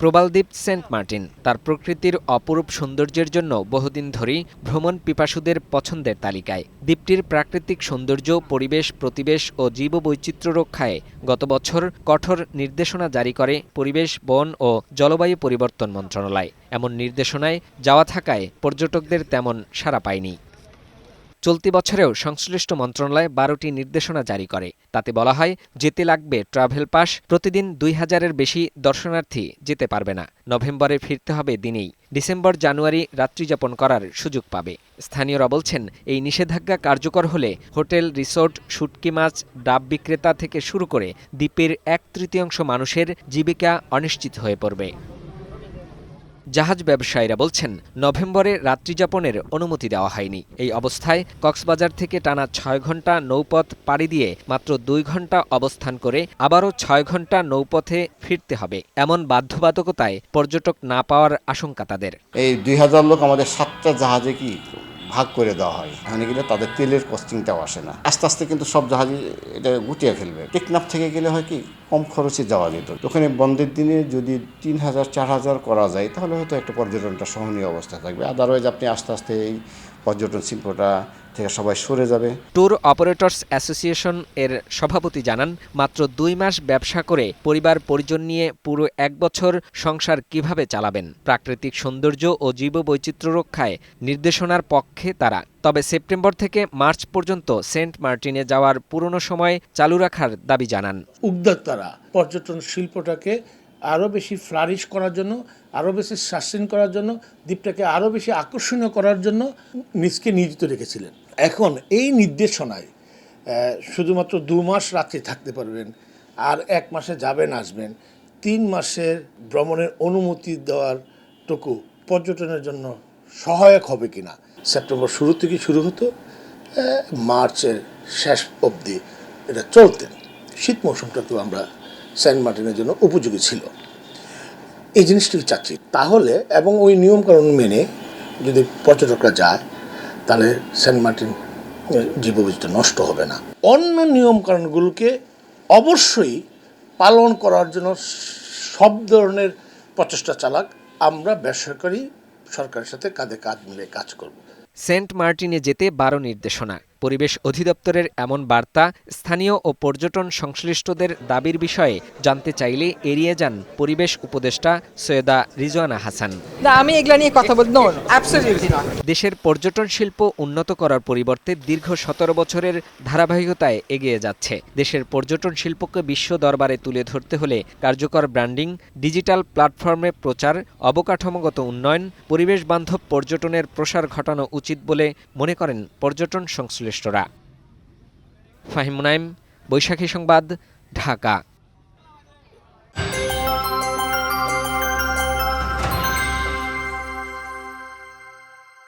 প্রবালদ্বীপ Saint Martin, তার প্রকৃতির অপরূপ সৌন্দর্যের জন্য বহুদিন ধরেই ভ্রমণ পিপাসুদের পছন্দের তালিকায়। দ্বীপটির প্রাকৃতিক সৌন্দর্য, পরিবেশ, প্রতিবেশ ও জীববৈচিত্র্য রক্ষায় গত বছর কঠোর নির্দেশনা জারি করে পরিবেশ, বন ও জলবায়ু পরিবর্তন মন্ত্রণালয়। এমন নির্দেশনায় যাওয়া থাকায় পর্যটকদের তেমন সাড়া পায়নি। চলতি বছরেও সংশ্লিষ্ট মন্ত্রণালয় বারোটি নির্দেশনা জারি করে। তাতে বলা হয়, যেতে লাগবে ট্রাভেল পাস, প্রতিদিন দুই হাজারের বেশি দর্শনার্থী যেতে পারবে না। নভেম্বরে ফিরতে হবে দিনেই। ডিসেম্বর, জানুয়ারি রাত্রিযাপন করার সুযোগ পাবে। স্থানীয়রা বলছেন, এই নিষেধাজ্ঞা কার্যকর হলে হোটেল, রিসোর্ট, শুটকি মাছ, ডাব বিক্রেতা থেকে শুরু করে দ্বীপের এক তৃতীয়াংশ মানুষের জীবিকা অনিশ্চিত হয়ে পড়বে। জাহাজ ব্যবসায়ীরা বলছেন, নভেম্বরে রাত্রিযাপনের অনুমতি দেওয়া হয়নি। এই অবস্থায় কক্সবাজার থেকে টানা ছয় ঘণ্টা নৌপথ পাড়ি দিয়ে মাত্র দুই ঘণ্টা অবস্থান করে আবারও ছয় ঘণ্টা নৌপথে ফিরতে হবে। এমন বাধ্যবাধকতায় পর্যটক না পাওয়ার আশঙ্কা তাদের। এই দুই হাজার লোক আমাদের সাতটা জাহাজে কি ভাগ করে দেওয়া হয়। এখানে গেলে তাদের তেলের কস্টিংটাও আসে না। আস্তে আস্তে কিন্তু সব জাহাজে এটা গুটিয়ে ফেলবে। টেকনাফ থেকে গেলে হয় কি, কম খরচে যাওয়া যেত। ওখানে বন্ধের দিনে যদি তিন হাজার, চার হাজার করা যায়, তাহলে হয়তো একটা পর্যটনটা সহনীয় অবস্থা থাকবে। আদারওয়াইজ আপনি আস্তে আস্তে এই পর্যটন শিল্পটা থেকে সবাই সরে যাবে। ট্যুর অপারেটরস অ্যাসোসিয়েশন এর সভাপতি জানান মাত্র দুই মাস ব্যবসা করে পরিবার পরিজন নিয়ে পুরো এক বছর সংসার কীভাবে চালাবেন? প্রাকৃতিক সৌন্দর্য ও জীববৈচিত্র্য রক্ষায় নির্দেশনার পক্ষে তারা। তবে সেপ্টেম্বর থেকে মার্চ পর্যন্ত সেন্ট মার্টিনে যাওয়ার পুরনো সময় চালু রাখার দাবি জানান। উদ্যোক্তারা পর্যটন শিল্পটাকে আরও বেশি ফ্লারিশ করার জন্য আরও বেশি সাশ্রেন করার জন্য, দ্বীপটাকে আরও বেশি আকর্ষণীয় করার জন্য নিজকে নিয়োজিত রেখেছিলেন। এখন এই নির্দেশনায় শুধুমাত্র দু মাস রাত্রি থাকতে পারবেন, আর এক মাসে যাবেন, আসবেন, তিন মাসের ভ্রমণের অনুমতি দেওয়ার টুকু পর্যটনের জন্য সহায়ক হবে কিনা, সেপ্টেম্বর শুরু থেকে শুরু হতো মার্চের শেষ অবধি এটা চলতেন। শীত মৌসুমটাকেও আমরা সেন্ট মার্টিনের জন্য উপযোগী ছিল। এই জিনিসটি চাচ্ছি। তাহলে এবং ওই নিয়মকানুন মেনে যদি পর্যটকরা যায়, তাহলে সেন্ট মার্টিন এর জীববৈচিত্র্য নষ্ট হবে না। অন্য নিয়মকানুনগুলোকে অবশ্যই পালন করার জন্য সব ধরনের প্রচেষ্টা চালাক আমরা বেসরকারি সরকারের সাথে কাঁধে কাঁধ মিলে কাজ করব। সেন্ট মার্টিনে যেতে বারো নির্দেশনা। পরিবেশ অধিদপ্তরের এমন বার্তা স্থানীয় ও পর্যটন সংশ্লিষ্টদের দাবির বিষয়ে জানতে চাইলে এড়িয়ে যান পরিবেশ উপদেষ্টা সৈয়দা রিজওয়ানা হাসান। না আমি এগুলা নিয়ে কথা বল নো দেশের পর্যটন শিল্প উন্নত করার পরিবর্তে দীর্ঘ সতেরো বছরের ধারাবাহিকতায় এগিয়ে যাচ্ছে। দেশের পর্যটন শিল্পকে বিশ্ব দরবারে তুলে ধরতে হলে কার্যকর ব্র্যান্ডিং ডিজিটাল প্ল্যাটফর্মে প্রচার অবকাঠামোগত উন্নয়ন পরিবেশ বান্ধব পর্যটনের প্রসার ঘটানো উচিত বলে মনে করেন পর্যটন সংশ্লিষ্টরা ফাহিম মুনাইম বৈশাখী সংবাদ ঢাকা।